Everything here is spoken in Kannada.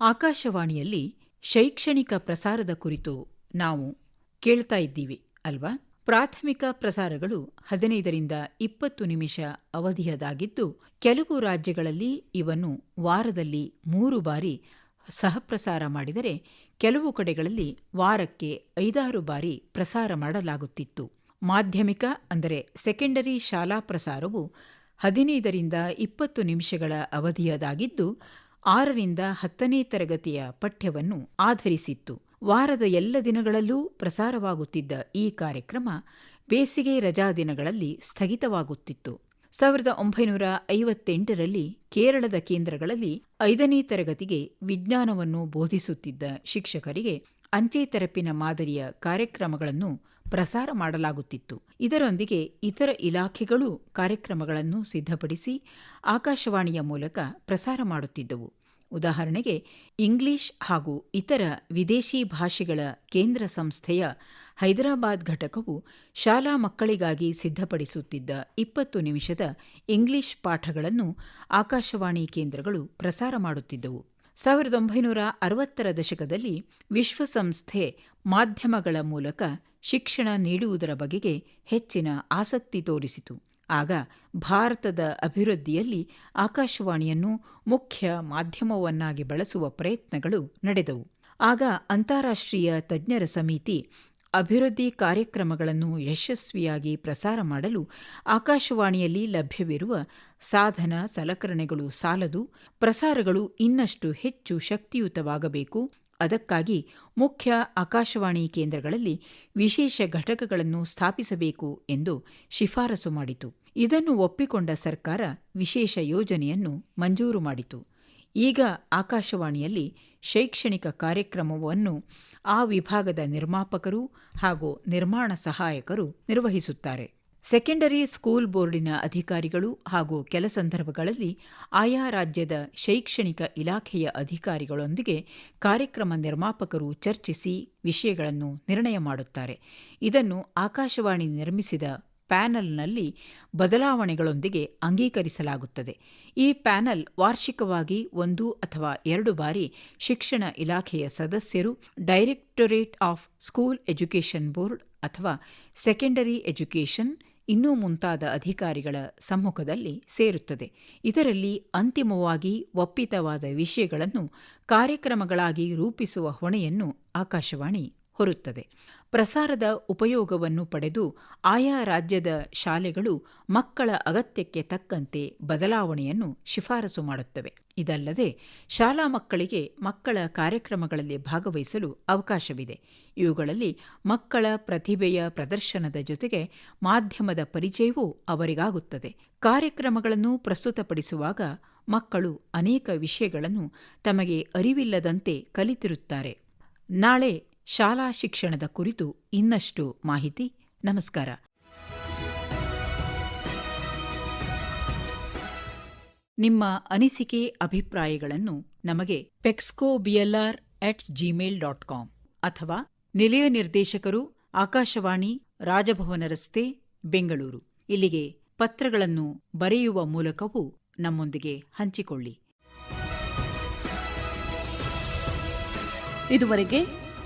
ಆಕಾಶವಾಣಿಯಲ್ಲಿ ಶೈಕ್ಷಣಿಕ ಪ್ರಸಾರದ ಕುರಿತು ನಾವು ಕೇಳ್ತಾ ಇದ್ದೀವಿ, ಅಲ್ವಾ? ಪ್ರಾಥಮಿಕ ಪ್ರಸಾರಗಳು ಹದಿನೈದರಿಂದ ಇಪ್ಪತ್ತು ನಿಮಿಷ ಅವಧಿಯದಾಗಿದ್ದು, ಕೆಲವು ರಾಜ್ಯಗಳಲ್ಲಿ ಇವನ್ನು ವಾರದಲ್ಲಿ ಮೂರು ಬಾರಿ ಸಹಪ್ರಸಾರ ಮಾಡಿದರೆ, ಕೆಲವು ಕಡೆಗಳಲ್ಲಿ ವಾರಕ್ಕೆ ಐದಾರು ಬಾರಿ ಪ್ರಸಾರ ಮಾಡಲಾಗುತ್ತಿತ್ತು. ಮಾಧ್ಯಮಿಕ ಅಂದರೆ ಸೆಕೆಂಡರಿ ಶಾಲಾ ಪ್ರಸಾರವು ಹದಿನೈದರಿಂದ ಇಪ್ಪತ್ತು ನಿಮಿಷಗಳ ಅವಧಿಯದಾಗಿದ್ದು ಆರರಿಂದ ಹತ್ತನೇ ತರಗತಿಯ ಪಠ್ಯವನ್ನು ಆಧರಿಸಿತ್ತು. ವಾರದ ಎಲ್ಲ ದಿನಗಳಲ್ಲೂ ಪ್ರಸಾರವಾಗುತ್ತಿದ್ದ ಈ ಕಾರ್ಯಕ್ರಮ ಬೇಸಿಗೆ ರಜಾ ದಿನಗಳಲ್ಲಿ ಸ್ಥಗಿತವಾಗುತ್ತಿತ್ತು. ಸಾವಿರದ ಒಂಬೈನೂರ ಐವತ್ತೆಂಟರಲ್ಲಿ ಕೇರಳದ ಕೇಂದ್ರಗಳಲ್ಲಿ ಐದನೇ ತರಗತಿಗೆ ವಿಜ್ಞಾನವನ್ನು ಬೋಧಿಸುತ್ತಿದ್ದ ಶಿಕ್ಷಕರಿಗೆ ಅಂಚೆ ತೆರಪಿನ ಮಾದರಿಯ ಕಾರ್ಯಕ್ರಮಗಳನ್ನು ಪ್ರಸಾರ ಮಾಡಲಾಗುತ್ತಿತ್ತು. ಇದರೊಂದಿಗೆ ಇತರ ಇಲಾಖೆಗಳು ಕಾರ್ಯಕ್ರಮಗಳನ್ನು ಸಿದ್ಧಪಡಿಸಿ ಆಕಾಶವಾಣಿಯ ಮೂಲಕ ಪ್ರಸಾರ ಮಾಡುತ್ತಿದ್ದವು. ಉದಾಹರಣೆಗೆ, ಇಂಗ್ಲಿಷ್ ಹಾಗೂ ಇತರ ವಿದೇಶಿ ಭಾಷೆಗಳ ಕೇಂದ್ರ ಸಂಸ್ಥೆಯ ಹೈದರಾಬಾದ್ ಘಟಕವು ಶಾಲಾ ಮಕ್ಕಳಿಗಾಗಿ ಸಿದ್ಧಪಡಿಸುತ್ತಿದ್ದ ಇಪ್ಪತ್ತು ನಿಮಿಷದ ಇಂಗ್ಲಿಷ್ ಪಾಠಗಳನ್ನು ಆಕಾಶವಾಣಿ ಕೇಂದ್ರಗಳು ಪ್ರಸಾರ ಮಾಡುತ್ತಿದ್ದವು. ಸಾವಿರದ ಒಂಬೈನೂರ ಅರವತ್ತರ ದಶಕದಲ್ಲಿ ವಿಶ್ವಸಂಸ್ಥೆ ಮಾಧ್ಯಮಗಳ ಮೂಲಕ ಶಿಕ್ಷಣ ನೀಡುವುದರ ಬಗೆಗೆ ಹೆಚ್ಚಿನ ಆಸಕ್ತಿ ತೋರಿಸಿತು. ಆಗ ಭಾರತದ ಅಭಿವೃದ್ಧಿಯಲ್ಲಿ ಆಕಾಶವಾಣಿಯನ್ನು ಮುಖ್ಯ ಮಾಧ್ಯಮವನ್ನಾಗಿ ಬಳಸುವ ಪ್ರಯತ್ನಗಳು ನಡೆದವು. ಆಗ ಅಂತಾರಾಷ್ಟ್ರೀಯ ತಜ್ಞರ ಸಮಿತಿ ಅಭಿವೃದ್ಧಿ ಕಾರ್ಯಕ್ರಮಗಳನ್ನು ಯಶಸ್ವಿಯಾಗಿ ಪ್ರಸಾರ ಮಾಡಲು ಆಕಾಶವಾಣಿಯಲ್ಲಿ ಲಭ್ಯವಿರುವ ಸಾಧನ ಸಲಕರಣೆಗಳು ಸಾಲದು, ಪ್ರಸಾರಗಳು ಇನ್ನಷ್ಟು ಹೆಚ್ಚು ಶಕ್ತಿಯುತವಾಗಬೇಕು ಅದಕ್ಕಾಗಿ ಮುಖ್ಯ ಆಕಾಶವಾಣಿ ಕೇಂದ್ರಗಳಲ್ಲಿ ವಿಶೇಷ ಘಟಕಗಳನ್ನು ಸ್ಥಾಪಿಸಬೇಕು ಎಂದು ಶಿಫಾರಸು ಮಾಡಿತು. ಇದನ್ನು ಒಪ್ಪಿಕೊಂಡ ಸರ್ಕಾರ ವಿಶೇಷ ಯೋಜನೆಯನ್ನು ಮಂಜೂರು ಮಾಡಿತು. ಈಗ ಆಕಾಶವಾಣಿಯಲ್ಲಿ ಶೈಕ್ಷಣಿಕ ಕಾರ್ಯಕ್ರಮವನ್ನು ಆ ವಿಭಾಗದ ನಿರ್ಮಾಪಕರು ಹಾಗೂ ನಿರ್ಮಾಣ ಸಹಾಯಕರು ನಿರ್ವಹಿಸುತ್ತಾರೆ. ಸೆಕೆಂಡರಿ ಸ್ಕೂಲ್ ಬೋರ್ಡಿನ ಅಧಿಕಾರಿಗಳು ಹಾಗೂ ಕೆಲ ಸಂದರ್ಭಗಳಲ್ಲಿ ಆಯಾ ರಾಜ್ಯದ ಶೈಕ್ಷಣಿಕ ಇಲಾಖೆಯ ಅಧಿಕಾರಿಗಳೊಂದಿಗೆ ಕಾರ್ಯಕ್ರಮ ನಿರ್ಮಾಪಕರು ಚರ್ಚಿಸಿ ವಿಷಯಗಳನ್ನು ನಿರ್ಣಯ ಮಾಡುತ್ತಾರೆ. ಇದನ್ನು ಆಕಾಶವಾಣಿ ನಿರ್ಮಿಸಿದ ಪ್ಯಾನಲ್ನಲ್ಲಿ ಬದಲಾವಣೆಗಳೊಂದಿಗೆ ಅಂಗೀಕರಿಸಲಾಗುತ್ತದೆ. ಈ ಪ್ಯಾನಲ್ ವಾರ್ಷಿಕವಾಗಿ ಒಂದು ಅಥವಾ ಎರಡು ಬಾರಿ ಶಿಕ್ಷಣ ಇಲಾಖೆಯ ಸದಸ್ಯರು, directorate of school education board ಅಥವಾ ಸೆಕೆಂಡರಿ ಎಜುಕೇಷನ್ ಇನ್ನೂ ಮುಂತಾದ ಅಧಿಕಾರಿಗಳ ಸಮ್ಮುಖದಲ್ಲಿ ಸೇರುತ್ತದೆ. ಇದರಲ್ಲಿ ಅಂತಿಮವಾಗಿ ಒಪ್ಪಿತವಾದ ವಿಷಯಗಳನ್ನು ಕಾರ್ಯಕ್ರಮಗಳಾಗಿ ರೂಪಿಸುವ ಹೊಣೆಯನ್ನು ಆಕಾಶವಾಣಿ ಹೊರುತ್ತದೆ. ಪ್ರಸಾರದ ಉಪಯೋಗವನ್ನು ಪಡೆದು ಆಯಾ ರಾಜ್ಯದ ಶಾಲೆಗಳು ಮಕ್ಕಳ ಅಗತ್ಯಕ್ಕೆ ತಕ್ಕಂತೆ ಬದಲಾವಣೆಯನ್ನು ಶಿಫಾರಸು ಮಾಡುತ್ತವೆ. ಇದಲ್ಲದೆ, ಶಾಲಾ ಮಕ್ಕಳಿಗೆ ಮಕ್ಕಳ ಕಾರ್ಯಕ್ರಮಗಳಲ್ಲಿ ಭಾಗವಹಿಸಲು ಅವಕಾಶವಿದೆ. ಇವುಗಳಲ್ಲಿ ಮಕ್ಕಳ ಪ್ರತಿಭೆಯ ಪ್ರದರ್ಶನದ ಜೊತೆಗೆ ಮಾಧ್ಯಮದ ಪರಿಚಯವೂ ಅವರಿಗಾಗುತ್ತದೆ. ಕಾರ್ಯಕ್ರಮಗಳನ್ನು ಪ್ರಸ್ತುತಪಡಿಸುವಾಗ ಮಕ್ಕಳು ಅನೇಕ ವಿಷಯಗಳನ್ನು ತಮಗೆ ಅರಿವಿಲ್ಲದಂತೆ ಕಲಿತಿರುತ್ತಾರೆ. ನಾಳೆ ಶಾಲಾ ಶಿಕ್ಷಣದ ಕುರಿತು ಇನ್ನಷ್ಟು ಮಾಹಿತಿ, ನಮಸ್ಕಾರ. ನಿಮ್ಮ ಅನಿಸಿಕೆ, ಅಭಿಪ್ರಾಯಗಳನ್ನು ನಮಗೆ pexco BLR at Gmail dot com ಅಥವಾ ನಿಲಯ ನಿರ್ದೇಶಕರು, ಆಕಾಶವಾಣಿ, ರಾಜಭವನ ರಸ್ತೆ, ಬೆಂಗಳೂರು. ಇಲ್ಲಿಗೆ ಪತ್ರಗಳನ್ನು ಬರೆಯುವ ಮೂಲಕವೂ ನಮ್ಮೊಂದಿಗೆ ಹಂಚಿಕೊಳ್ಳಿ. ಇದುವರೆಗೆ